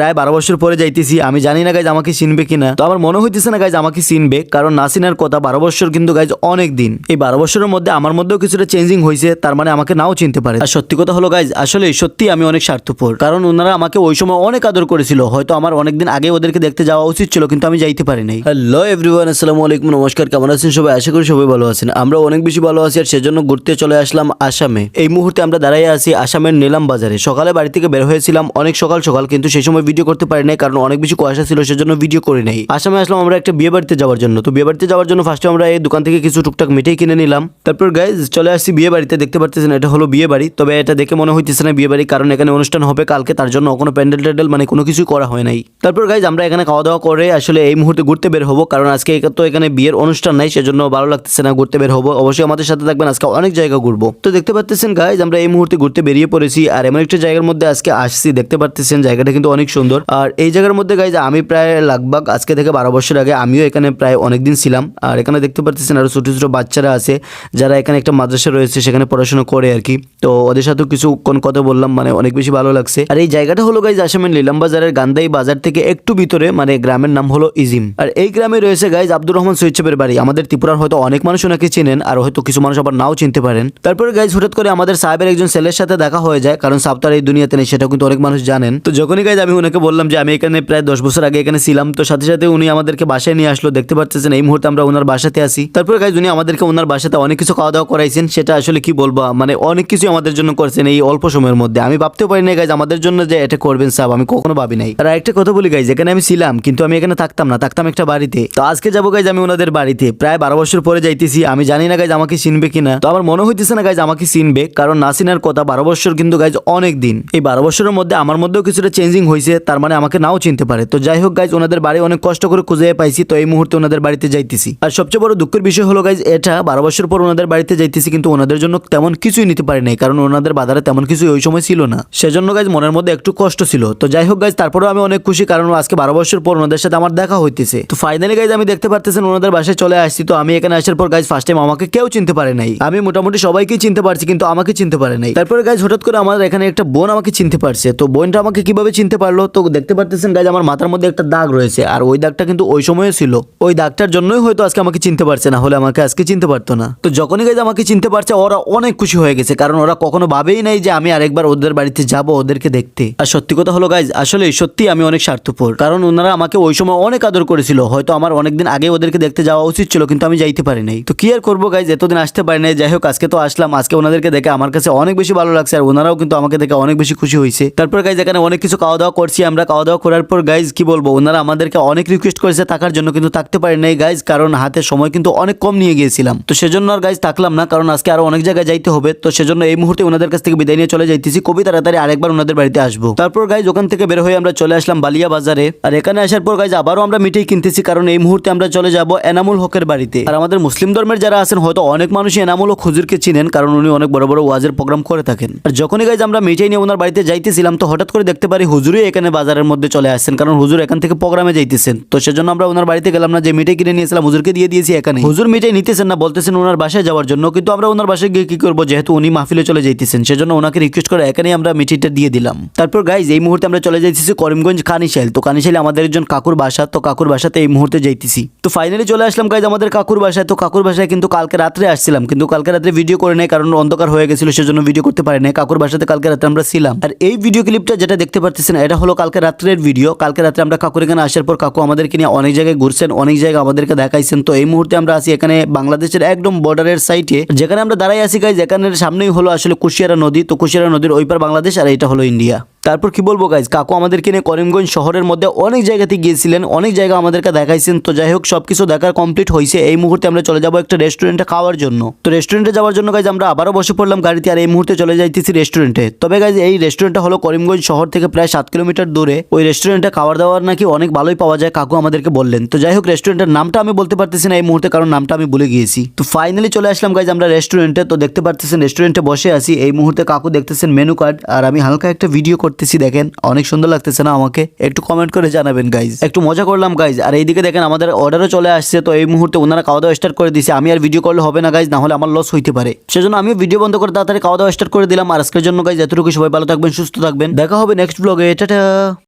প্রায় বারো বছর পরে যাইতেছি, আমি জানি না গাইজ আমাকে চিনবে কিনা। তো আমার মনে হইতেছে না গাইজ আমাকে চিনবে, কারণ না চিনার কথা বারো বছর কিন্তু গাইজ অনেক দিন। এই বারো বছরের মধ্যে আমার মধ্যেও কিছুটা চেঞ্জিং হয়েছে তার মানে আমাকে নাও চিনতে পারে। আর সত্যি কথা হলো গাইজ আসলে সত্যি আমি অনেক স্বার্থপর, কারণ ওনারা আমাকে ওই সময় অনেক আদর করেছিল। হয়তো আমার অনেকদিন আগে ওদেরকে দেখতে যাওয়া উচিত ছিল, কিন্তু আমি যাইতে পারি নাই। হ্যালো এভরিওয়ান আসসালামু আলাইকুম, নমস্কার, কেমন আছেন সবাই? আশা করি সবাই ভালো আছেন। আমরা অনেক বেশি ভালো আছি, আর সেজন্য ঘুরতে চলে আসলাম আসামে। এই মুহূর্তে আমরা দাঁড়াই আছি আসামের নিলাম বাজারে। সকালে বাড়ি থেকে বের হয়েছিলাম, অনেক সকাল সকাল, কিন্তু সেই সময় ভিডিও করতে পারি নাই, কারণ অনেক বেশি কুয়াশা ছিল, সেজন্য ভিডিও করি নাই। আসামে আসলাম আমরা একটা বিয়ে বাড়িতে যাওয়ার জন্য। তো বিয়ে বাড়িতে যাওয়ার জন্য ফার্স্টে আমরা এই দোকান থেকে কিছু টুকটাক মিঠাই কিনে নিলাম। তারপর গাইজ চলে আসছি বিয়ে বাড়িতে, দেখতে পারতেছেন এটা হলো বিয়ে বাড়ি। তবে এটা দেখে মনে হইতেছে না বিয়ে বাড়ি, কারণ এখানে অনুষ্ঠান হবে কালকে, তার জন্য কোনো প্যান্ডেল ট্যান্ডেল মানে কোনো কিছু করা হয় নাই। তারপর গাইজ আমরা এখানে খাওয়া দাওয়া করে আসলে এই মুহূর্তে ঘুরতে বের হব, কারণ আজকে তো এখানে বিয়ের অনুষ্ঠান নাই, সেজন্য ভালো লাগতেছে না ঘুরতে বের হব। অবশ্যই আমাদের সাথে থাকবেন, আজকে অনেক জায়গা ঘুরবো। তো দেখতে পাচ্ছেন গাইজ আমরা এই মুহূর্তে ঘুরতে বেরিয়ে পড়েছি, আর এমন একটা জায়গার মধ্যে আজকে আসছি, দেখতে পাচ্ছেন জায়গাটা কিন্তু অনেক সুন্দর। আর এই জায়গার মধ্যে গাইজ আমি প্রায় লাগভাগ আজকে থেকে বারো বছর আগে আমিও এখানে প্রায় অনেকদিন ছিলাম। আর এখানে দেখতে পাচ্ছেন আরও ছোট ছোট বাচ্চারা আছে, যারা এখানে একটা মাদ্রাসা রয়েছে, সেখানে পড়াশোনা করে আর কি। তো ওদের সাথেও কিছু কোন কথা বললাম মানে অনেক বেশি ভালো লাগছে। আর এই জায়গাটা হলো গাইজ আসামের নীলাম বাজারের গান্দাই বাজার থেকে একটু ভিতরে মানে গ্রামের নাম হলো ইজিম। আর এই গ্রামে রয়েছে গাইজ আব্দুর রহমান সৈয়দ বাড়ি। আমাদের ত্রিপুরার হয়তো অনেক মানুষ ওনাকে চেনেন, আর হয়তো কিছু মানুষ আবার নাও চিনতে পারেন। তারপরে গাইজ হঠাৎ করে আমাদের সাহেবের একজন ছেলের সাথে দেখা হয়ে যায়, কারণ আর এই দুনিয়াতে নেই সেটা কিন্তু অনেক মানুষ জানেন। তো যখনই গাইজ আমি ওনাকে বললাম যে, আমি এখানে প্রায় দশ বছর আগে এখানে ছিলাম। তো সাথে সাথে উনি আমাদেরকে বাসায় নিয়ে আসলো। দেখতে পাচ্ছেন এই মুহূর্তে আমরা ওনার বাসাতে আসি তারপরে গাইজ উনি আমাদেরকে ওনার বাসাতে অনেক কিছু খাওয়া দাওয়া করাইছেন। সেটা আসলে কি বলব মানে অনেক কিছু আমাদের জন্য করছেন এই অল্প সময়ের মধ্যে। আমি ভাবতেও পারি না গাইজ আমাদের জন্য যে এটা করবেন সাহেব আমি কখনো ভাবি নাই। আর একটা কথা বলি গাইজ এখানে আমি ছিলাম, কিন্তু আমি এখানে থাকতাম না, থাকতাম একটা বাড়িতে। তো আজকে যাব গাইজ আমি ওনাদের বাড়িতে। প্রায় বারো বছর পরে যাইতেছি, আমি জানি না গাইজ আমাকে চিনবে কিনা। তো আমার মনে হইতেছে না গাইজ আমাকে চিনবে, কারণ না চিনার কথা বারো বছর কিন্তু গাইজ অনেক দিন। এই বারো বছরের মধ্যে আমার মধ্যেও কিছুটা চেঞ্জিং হয়েছে তার মানে আমাকে নাও চিনতে পারে। তো যাই হোক গাইজ ওনাদের বাড়ি অনেক কষ্ট করে খুঁজে পাইছি। তো এই মুহূর্তে ওনাদের বাড়িতে যাইতেছি। আর সবচেয়ে বড় দুঃখের বিষয় হলো গাইজ এটা বারো বছর পর ওনাদের বাড়িতে যাইতেছি, কিন্তু ওনাদের জন্য তেমন কিছুই নিতে পারি নাই, কারণ ওনাদের বাজারে তেমন কিছু ওই সময় ছিল না। সেজন্য গাইজ মনের মধ্যে একটু কষ্ট ছিল। তো যাই হোক গাইজ তারপরেও আমি অনেক খুশি, কারণ আজকে বারো বছর পর ওনাদের সাথে আমার দেখা হইতেছে। তো ফাইনালি গাইজ আমি দেখতে পারতেছেন ওনাদের বাসায় চলে আসছি। তো আমি এখানে আসার পর গাইজ ফার্স্ট টাইম আমাকে কেউ চিনতে পারে নাই। আমি মোটামুটি সবাইকে চিনতে পারছি, কিন্তু আমাকে চিনতে পারে নাই। তারপরে গাইজ হঠাৎ করে আমার এখানে একটা বোন আমাকে চিনতে পারছে। তো বোনটা আমাকে কীভাবে চিনতে পারল? তো দেখতে পারতেছেন গাইজ আমার মাথার মধ্যে একটা দাগ রয়েছে। আর ওই দাগটা কিন্তু ওই সময়ে ছিল। ওই দাগটার জন্যই হয়তো আজকে আমাকে চিনতে পারছে না, হলে আমাকে আজকে চিনতে পারতো না। তো যখনই গাইজ আমাকে চিনতে পারছে, ওরা অনেক খুশি হয়ে গেছে, কারণ ওরা কখনো ভাবেই নাই যে আমি আরেকবার ওদের বাড়িতে যাব ওদেরকে দেখতে। আর সত্যি কথা হলো গাইজ আসলে সত্যি আমি অনেক স্বার্থপর। কারণ ওনারা আমাকে ওই সময় অনেক আদর করেছিল। হয়তো আমার অনেকদিন আগে ওদেরকে দেখতে যাওয়া উচিত ছিল, কিন্তু আমি যাইতে পারি নাই। তো কি আর করব গাইজ এতদিন আসতে পারি নাই। যাই হোক, আজকে তো আসলাম। আজকে ওনাদেরকে দেখে আমার কাছে অনেক বেশি ভালো লাগছে, আর ওনারাও কিন্তু আমাকে দেখে অনেক বেশি খুশি হয়েছে। তারপর গাইজ এখানে অনেক কিছু খাওয়া দাওয়া করছি, আমরা খাওয়া দাওয়া করার পর গাইজ কি বলব, ওনারা আমাদেরকে অনেক রিকোয়েস্ট করেছে, থাকার জন্য কিন্তু থাকতে পারি নাই গাইজ কারণ হাতে সময় কিন্তু অনেক কম নিয়ে গিয়েছিলাম। তো সেজন্য আর গাইজ থাকলাম না, কারণ আজকে আরও অনেক জায়গায় যাইতে হবে। তো সেজন্য এই মুহূর্তে ওনাদের কাছ থেকে বিদায় নিয়ে চলে যাইতেছি। কবি তাড়াতাড়ি আরেকবার ওনাদের বাড়িতে আসব। তারপর গাইজ ওখান থেকে বের হয়ে আমরা চলে আসলাম বালিয়া বাজারে। আর এখানে আসার পর গাইজ আবারও আমরা মিঠাই কিনতেছি, কারণ এই মুহূর্তে আমরা চলে যাব এনামুল হকের বাড়িতে। আর আমাদের মুসলিম ধর্মের যারা আছেন, হয়তো অনেক মানুষই এনামুল হক হুজুরকে চিনেন, কারণ উনি অনেক বড় বড় ওয়াজের প্রোগ্রাম করে থাকেন। আর যখনই গাইজ আমরা মিঠাই নিয়ে ওনার বাড়িতে যাইতেছিলাম, তো হঠাৎ করে দেখতে পারি হুজুরই এখানে বাজারের মধ্যে চলে আসছেন, কারণ হুজুর এখান থেকে প্রোগ্রামে যাইতেছেন। তো সেজন্য আমরা ওনার বাড়িতে গেলাম না, যে মিঠাই কিনে নিয়েছিলাম হুজুরকে দিয়ে দিয়েছি এখানে। হুজুর মিঠাই নিতেছেন না, বলতেছেন ওনার বাসায় যাওয়ার জন্য, কিন্তু আমরা ওনার বাসায় গিয়ে কি করব, যেহেতু উনি মাহফিলে চলে যাইতেছেন, সেজন্য ওনাকে রিকোয়েস্ট করে এখানেই আমরা মিঠাইটা দিয়ে দিলাম। তারপর গাইজ এই মুহূর্তে আমরা চলে যাইতেছি করিমগঞ্জ কানিশাইল তো কানিশাইলে আমাদের একজন কাকুর বাসা, তো কাকুর বাসাতে এই মুহূর্তে যাইতেছি। তো ফাইনালি চলে আসলাম গাইজ আমাদের কাকুর বাসায়। তো কাকুর বাসায় কিন্তু কালকে রাত্রে আসছিলাম, কিন্তু কালকে রাত্রে ভিডিও করে নাই, কারণ অন্ধকার হয়ে গেছিল, সেজন্য ভিডিও করতে পারি নাই। কাকুর বাসাতে কালকে রাত্রে আমরা ছিলাম। আর এই ভিডিও ক্লিপটা যেটা দেখতে পারতেছেন, এটা হলো কালকে রাত্রের ভিডিও কালকে রাত্রে আমরা কাকুর এখানে আসার পর কাকু আমাদেরকে নিয়ে অনেক জায়গায় ঘুরছেন, অনেক জায়গায় আমাদেরকে দেখাইছেন। তো এই মুহূর্তে আমরা আসি এখানে বাংলাদেশের একদম বর্ডারের সাইটে যেখানে আমরা দাঁড়াই আসি গাইজ এখানের সামনেই হলো আসলে কুশিয়ারা নদী। তো কুশিয়ারা নদীর ওই পার বাংলাদেশ আর এটা হলো ইন্ডিয়া তারপর কি বলব গাইজ কাকু আমাদেরকে নিয়ে করিমগঞ্জ শহরের মধ্যে অনেক জায়গাতে গিয়েছিলেন, অনেক জায়গা আমাদেরকে দেখাইছেন। তো যাই হোক, সবকিছু দেখার কমপ্লিট হয়েছে এই মুহূর্তে আমরা চলে যাব একটা রেস্টুরেন্টে খাওয়ার জন্য। তো রেস্টুরেন্টে যাওয়ার জন্য গাইজ আমরা আবারও বসে পড়লাম গাড়িতে আর এই মুহূর্তে চলে যাইতেছি রেস্টুরেন্টে তবে গাইজ এই রেস্টুরেন্টটা হলো করিমগঞ্জ শহর থেকে প্রায় সাত কিলোমিটার দূরে। ওই রেস্টুরেন্টে খাবার দাবার নাকি অনেক ভালোই পাওয়া যায়, কাকু আমাদেরকে বললেন। তো যাই হোক রেস্টুরেন্টের নামটা আমি বলতে পারতেছি না, এই মুহূর্তে কারণ নামটা আমি ভুলে গিয়েছি। তো ফাইনালি চলে আসলাম গাইজ আমরা রেস্টুরেন্টে তো দেখতে পারতেছেন রেস্টুরেন্টে বসে আছি। এই মুহূর্তে কাকু দেখতেছেন মেনু কার্ড আর আমি হালকা একটা ভিডিও করতেছি দেখেন, অনেক সুন্দর লাগতেছে না আমাকে? একটু কমেন্ট করে জানাবেন গাইজ একটু মজা করলাম গাইজ আর এইদিকে দেখেন, আমাদের অর্ডারও চলে আসছে, তো এই মুহূর্তে ওনারা খাওয়া দাওয়া স্টার্ট করে দিয়েছে আমি আর ভিডিও করলে হবে না গাইজ না হলে আমার লস হইতে পারে। সেজন্য আমি ভিডিও বন্ধ করে তাড়াতাড়ি খাওয়া দাওয়া স্টার্ট করে দিলাম। আর আজকের জন্য গাইজ এতটুকু সবাই ভালো থাকবেন, সুস্থ থাকবেন। দেখা হবে নেক্সট ব্লগে টাটা!